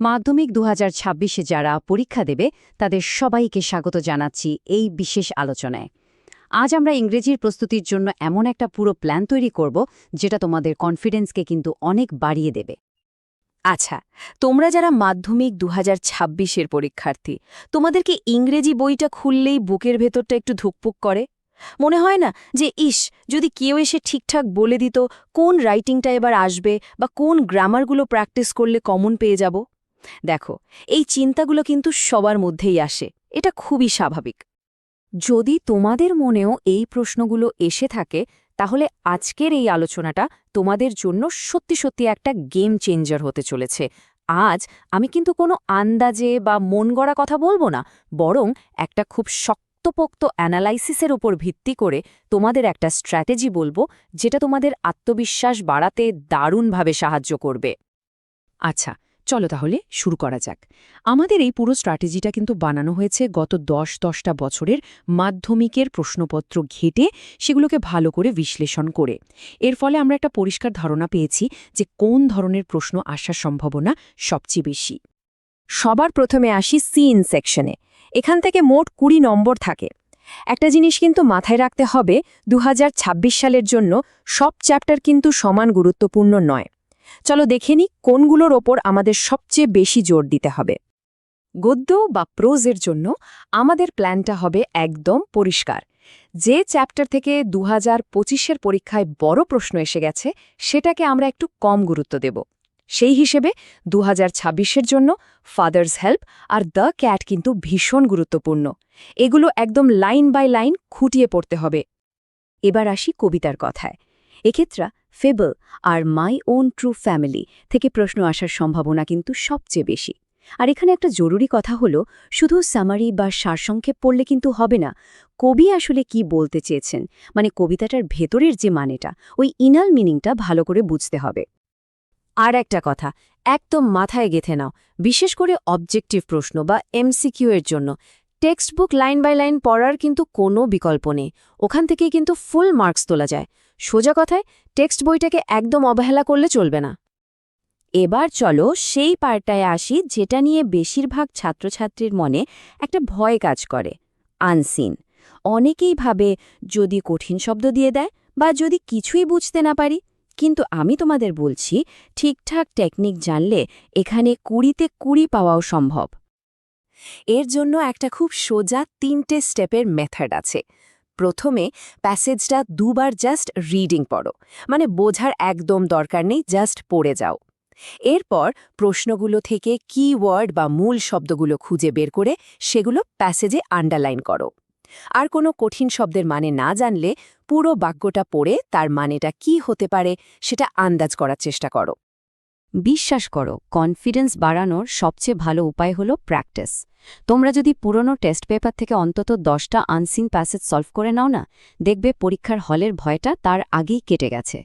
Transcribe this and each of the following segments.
মাধ্যমিক দু হাজার যারা পরীক্ষা দেবে, তাদের সবাইকে স্বাগত জানাচ্ছি এই বিশেষ আলোচনায়। আজ আমরা ইংরেজির প্রস্তুতির জন্য এমন একটা পুরো প্ল্যান তৈরি করব, যেটা তোমাদের কনফিডেন্সকে কিন্তু অনেক বাড়িয়ে দেবে। আচ্ছা তোমরা যারা মাধ্যমিক দু হাজার পরীক্ষার্থী তোমাদেরকে ইংরেজি বইটা খুললেই বুকের ভেতরটা একটু ধুকপুক করে? মনে হয় না যে, ইস, যদি কেউ এসে ঠিকঠাক বলে দিত কোন রাইটিংটা এবার আসবে বা কোন গ্রামারগুলো প্র্যাকটিস করলে কমন পেয়ে যাব? দেখো, এই চিন্তাগুলো কিন্তু সবার মধ্যেই আসে। এটা খুবই স্বাভাবিক। যদি তোমাদের মনেও এই প্রশ্নগুলো এসে থাকে, তাহলে আজকের এই আলোচনাটা তোমাদের জন্য সত্যি সত্যি একটা গেম চেঞ্জার হতে চলেছে। আজ আমি কিন্তু কোনো আন্দাজে বা মন গড়া কথা বলব না, বরং একটা খুব শক্তপোক্ত অ্যানালাইসিসের উপর ভিত্তি করে তোমাদের একটা স্ট্র্যাটেজি বলব, যেটা তোমাদের আত্মবিশ্বাস বাড়াতে দারুণভাবে সাহায্য করবে। আচ্ছা চলো তাহলে শুরু করা যাক। আমাদের এই পুরো স্ট্র্যাটেজিটা কিন্তু বানানো হয়েছে গত দশ দশটা বছরের মাধ্যমিকের প্রশ্নপত্র ঘেটে সেগুলোকে ভালো করে বিশ্লেষণ করে। এর ফলে আমরা একটা পরিষ্কার ধারণা পেয়েছি যে কোন ধরনের প্রশ্ন আসার সম্ভাবনা সবচেয়ে বেশি। সবার প্রথমে আসি সিন সেকশনে। এখান থেকে মোট কুড়ি নম্বর থাকে। একটা জিনিস কিন্তু মাথায় রাখতে হবে দু হাজার ছাব্বিশ সালের জন্য সব চ্যাপ্টার কিন্তু সমান গুরুত্বপূর্ণ নয়। চলো দেখে নি কোনগুলোর ওপর আমাদের সবচেয়ে বেশি জোর দিতে হবে। গদ্য বা প্রোজের জন্য আমাদের প্ল্যানটা হবে একদম পরিষ্কার। যে চ্যাপ্টার থেকে দু হাজার পরীক্ষায় বড় প্রশ্ন এসে গেছে, সেটাকে আমরা একটু কম গুরুত্ব দেব। সেই হিসেবে দু হাজার জন্য ফাদার্স হেল্প আর দ্য ক্যাট কিন্তু ভীষণ গুরুত্বপূর্ণ। এগুলো একদম লাইন বাই লাইন খুঁটিয়ে পড়তে হবে। এবার আসি কবিতার কথায়। এক্ষেত্রে ফেবল আর মাই ওন ট্রু ফ্যামিলি থেকে প্রশ্ন আসার সম্ভাবনা কিন্তু সবচেয়ে বেশি। আর এখানে একটা জরুরি কথা হলো, শুধু সামারি বা সারসংক্ষেপ পড়লে কিন্তু হবে না। কবি আসলে কি বলতে চেয়েছেন? মানে কবিতাটার ভেতরের যে মানেটা, ওই ইনাল মিনিংটা ভালো করে বুঝতে হবে। আর একটা কথা, একদম মাথায় গেথে নাও। বিশেষ করে অবজেক্টিভ প্রশ্ন বা এমসিকিউ এর জন্য। Text book line by line পড়ার কিন্তু কোনো বিকল্প নেই। ওখান থেকেই কিন্তু ফুল মার্কস তোলা যায়। সোজা কথায় টেক্সট বইটাকে একদম অবহেলা করলে চলবে না। এবার চলো সেই পার্টটায় আসি যেটা নিয়ে বেশিরভাগ ছাত্রছাত্রীর মনে একটা ভয় কাজ করে আনসিন অনেকেই ভাবে যদি কঠিন শব্দ দিয়ে দেয় বা যদি কিছুই বুঝতে না পারি, কিন্তু আমি তোমাদের বলছি ঠিকঠাক টেকনিক জানলে এখানে কুড়িতে কুড়ি পাওয়াও সম্ভব। এর জন্য একটা খুব সোজা তিনটে স্টেপের মেথড আছে। প্রথমে প্যাসেজটা দুবার জাস্ট রিডিং পড়ো। মানে বোঝার একদম দরকার নেই, জাস্ট পড়ে যাও। এরপর প্রশ্নগুলো থেকে কিওয়ার্ড বা মূল শব্দগুলো খুঁজে বের করে সেগুলো প্যাসেজে আন্ডারলাইন করো। আর কোনো কঠিন শব্দের মানে না জানলে পুরো বাক্যটা পড়ে তার মানেটা কি হতে পারে সেটা আন্দাজ করার চেষ্টা করো। বিশ্বাস করো কনফিডেন্স বাড়ানোর সবচেয়ে ভালো উপায় হলো প্র্যাকটিস তোমরা যদি পুরনো টেস্ট পেপার থেকে অন্তত দশটা আনসিন প্যাসেজ সলভ করে নাও না, দেখবে পরীক্ষার হলের ভয়টা তার আগেই কেটে গেছে।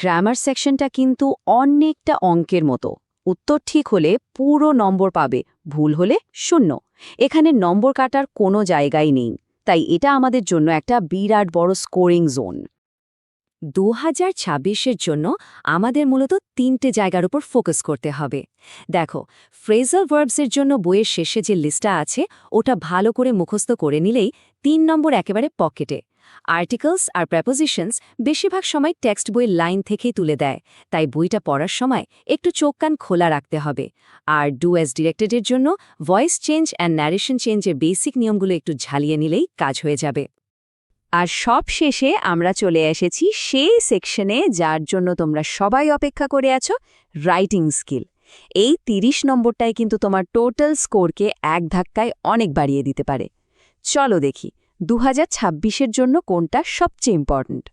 গ্রামার সেকশনটা কিন্তু অনেকটা অঙ্কের মতো। উত্তর ঠিক হলে পুরো নম্বর পাবে, ভুল হলে শূন্য। এখানে নম্বর কাটার কোনো জায়গাই নেই। তাই এটা আমাদের জন্য একটা বিরাট বড় স্কোরিং জোন দু হাজার জন্য আমাদের মূলত তিনটে জায়গার উপর ফোকাস করতে হবে। দেখো ফ্রেজাল ভার্বসের জন্য বইয়ের শেষে যে লিস্টটা আছে, ওটা ভালো করে মুখস্থ করে নিলেই তিন নম্বর একেবারে পকেটে। আর্টিকেলস আর প্রেপোজিশনস বেশিরভাগ সময় টেক্সট বইয়ের লাইন থেকেই তুলে দেয়, তাই বইটা পড়ার সময় একটু চোখ কান খোলা রাখতে হবে। আর ডু এস ডিরেক্টেডের জন্য ভয়েস চেঞ্জ অ্যান্ড ন্যারেশন চেঞ্জের বেসিক নিয়মগুলো একটু ঝালিয়ে নিলেই কাজ হয়ে যাবে। আর সব শেষে আমরা চলে এসেছি সেই সেকশনে যার জন্য তোমরা সবাই অপেক্ষা করে আছো রাইটিং স্কিল এই ৩০ নম্বরটাই কিন্তু তোমার টোটাল স্কোরকে এক ধাক্কায় অনেক বাড়িয়ে দিতে পারে। চলো দেখি দু হাজার জন্য কোনটা সবচেয়ে ইম্পর্ট্যান্ট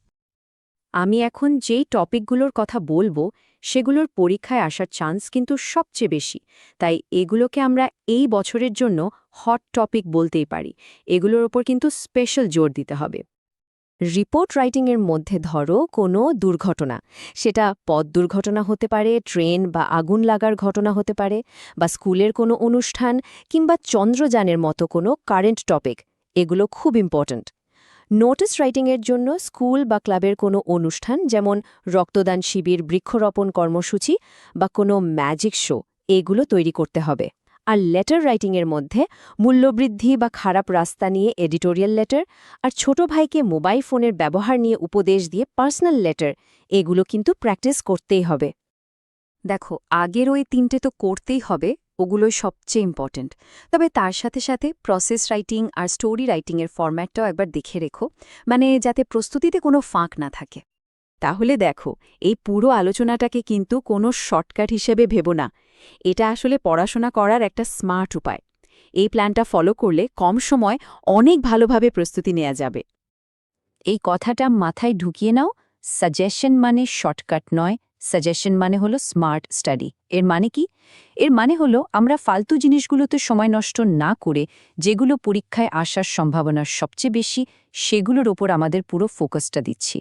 আমি এখন যেই টপিকগুলোর কথা বলব, সেগুলোর পরীক্ষায় আসার চান্স কিন্তু সবচেয়ে বেশি। তাই এগুলোকে আমরা এই বছরের জন্য হট টপিক বলতেই পারি। এগুলোর ওপর কিন্তু স্পেশাল জোর দিতে হবে। রিপোর্ট রাইটিংয়ের মধ্যে ধরো কোনো দুর্ঘটনা। সেটা পথ দুর্ঘটনা হতে পারে ট্রেন বা আগুন লাগার ঘটনা হতে পারে, বা স্কুলের কোনো অনুষ্ঠান, কিংবা চন্দ্রযানের মতো কোনো কারেন্ট টপিক এগুলো খুব ইম্পর্ট্যান্ট নোটিস রাইটিংয়ের জন্য স্কুল বা ক্লাবের কোনো অনুষ্ঠান, যেমন রক্তদান শিবির, বৃক্ষরোপণ কর্মসূচি, বা কোনো ম্যাজিক শো এগুলো তৈরি করতে হবে। আর লেটার রাইটিংয়ের মধ্যে মূল্যবৃদ্ধি বা খারাপ রাস্তা নিয়ে এডিটোরিয়াল লেটার আর ছোট ভাইকে মোবাইল ফোনের ব্যবহার নিয়ে উপদেশ দিয়ে পার্সোনাল লেটার এগুলো কিন্তু প্র্যাকটিস করতেই হবে। দেখো, আগের ওই তিনটে তো করতেই হবে, ওগুলোই সবচেয়ে ইম্পর্ট্যান্ট তবে তার সাথে সাথে প্রসেস রাইটিং আর স্টোরি রাইটিংয়ের ফরম্যাটটাও একবার দেখে রেখো মানে যাতে প্রস্তুতিতে কোনো ফাঁক না থাকে। তাহলে দেখো, এই পুরো আলোচনাটাকে কিন্তু কোনো শর্টকাট হিসেবে ভেবো না। এটা আসলে পড়াশোনা করার একটা স্মার্ট উপায়। এই প্ল্যানটা ফলো করলে কম সময় অনেক ভালোভাবে প্রস্তুতি নেওয়া যাবে। এই কথাটা মাথায় ঢুকিয়ে নাও সাজেশন মানে শর্টকাট নয় সাজেশন মানে হলো স্মার্ট স্টাডি এর মানে কি? এর মানে হলো আমরা ফালতু জিনিসগুলোতে সময় নষ্ট না করে যেগুলো পরীক্ষায় আসার সম্ভাবনা সবচেয়ে বেশি সেগুলোর ওপর আমাদের পুরো ফোকাসটা দিচ্ছি।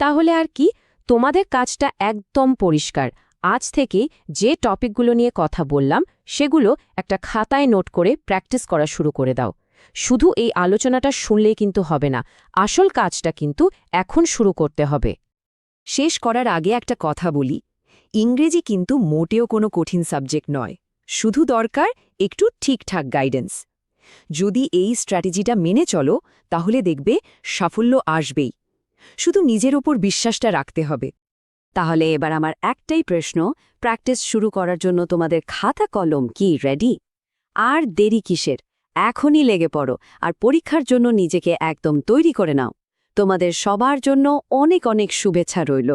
তাহলে আর কি? তোমাদের কাজটা একদম পরিষ্কার। আজ থেকে যে টপিকগুলো নিয়ে কথা বললাম, সেগুলো একটা খাতায় নোট করে প্র্যাকটিস করা শুরু করে দাও। শুধু এই আলোচনাটা শুনলেই কিন্তু হবে না, আসল কাজটা কিন্তু এখন শুরু করতে হবে। শেষ করার আগে একটা কথা বলি, ইংরেজি কিন্তু মোটেও কোনো কঠিন সাবজেক্ট নয়, শুধু দরকার একটু ঠিকঠাক গাইডেন্স। যদি এই স্ট্র্যাটেজিটা মেনে চলো, তাহলে দেখবে সাফল্য আসবেই, শুধু নিজের ওপর বিশ্বাসটা রাখতে হবে। তাহলে এবার আমার একটাই প্রশ্ন, প্র্যাকটিস শুরু করার জন্য তোমাদের খাতা কলম কি রেডি আর দেরি কিসের? এখনই লেগে পড়ো, আর পরীক্ষার জন্য নিজেকে একদম তৈরি করে নাও। তোমাদের সবার জন্য অনেক অনেক শুভেচ্ছা রইল।